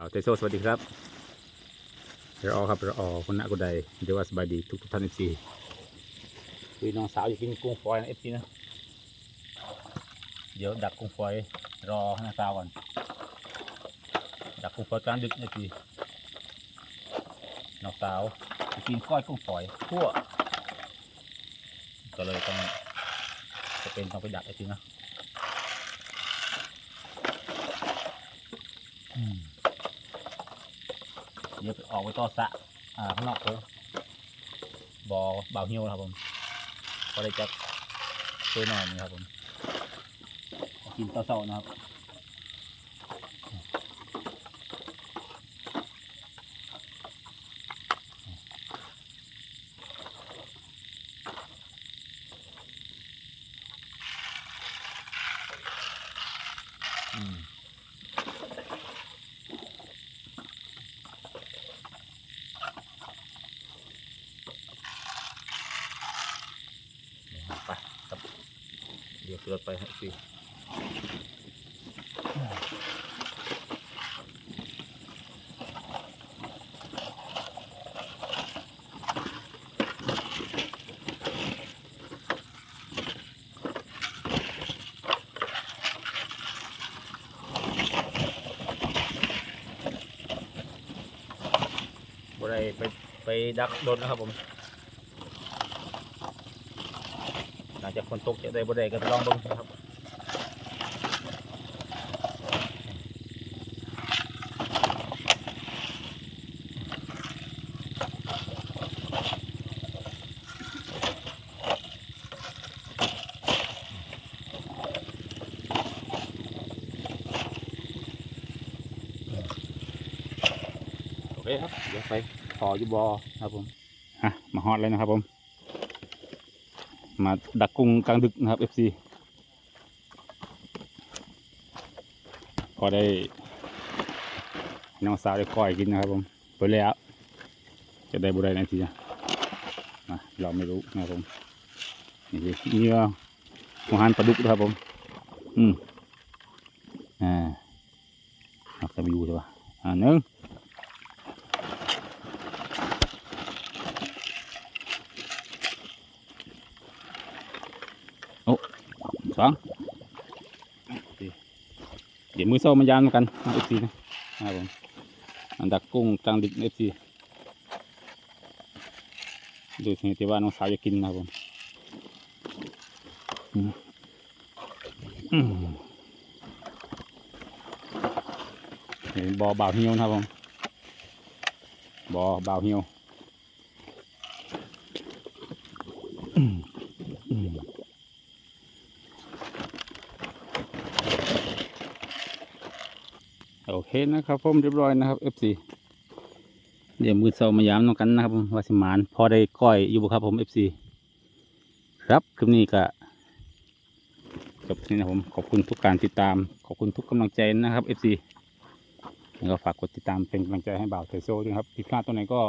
เอาเตโซสวัสดีครับเดี๋ยวออครับเดี๋ยวออคุณนักกุไดเดี๋ยวว่าสบายดีทุกทุกท่านเอฟซีคือน้องสาวอยากกินกุ้งฝอยนะเอฟซีนะ เดี๋ยวดักกุ้งฝอยรอหน้องสาวก่อน ดักกุ้งฝอยกลางดึกเอฟซีน้องสาวกินก้อยกุ้งฝอยทั่ว ก็เลยต้องจะเป็นต้องไปดักเอฟซีนะอืม เดี๋ยวออกไปต่อสะอ่าข้างนอกเลยบ่อบ่าวเหี่ยวนะครับผมก็เลยจะช่วหน่อยนึงครับผมกินเต่าๆนะครับอืม ไปครับเดี๋ยวขึ้น รถไปให้ฟรีบ่ได้ไปไปดักโดนนะครับผม ห ลังจากฝนตกจะได้บ่ได้ก็ลองเบิ่งนะครับโอเคครับเดี๋ยวไปขออยู่บอครับผมอะมาฮอดเลยนะครับผม มาดักกุ้งกลางดึกนะครับ FC ก็ได้น้องสาวได้ก้อยกินนะครับผมไปแล้วจะได้บุได้ในทีนะอะเราไม่รู้นะครับผมนี่คือนี่ก็หัวหันปลาดุกนะครับผม อืมอ่าเราจะไปดูใช่ปะอ่าหนึ่ง สองเดี๋ยวมือโซ่มายามกันเอฟซีนะครับผมอันดักกุ้งกลางดึกเอฟซีดูสิที่ว่าน้องสาวจะกินนะครับผมอืมอืมนี่บ่อบ่าวเหี่ยวนะครับผมบ่อบ่าวเหี่ยวอืมอืม โอเคนะครับผมเรียบร้อยนะครับ FC เดี๋ยวมือเซามายามน้องกันนะครับว่าสิมานพอได้ก้อยอยู่บ่ครับผม FC ครับคลิปนี้ก็จบที่นี่นะครับผมขอบคุณทุกการติดตาม ขอบคุณทุกกำลังใจนะครับ FC แล้วก็ฝากกดติดตามเป็นกำลังใจให้บ่าวเทโซด้วยครับผิดพลาดตรงไหนก็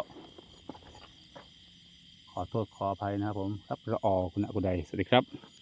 ขอโทษขออภัยนะครับผม ครับละออคุณอกุไดสวัสดีครับ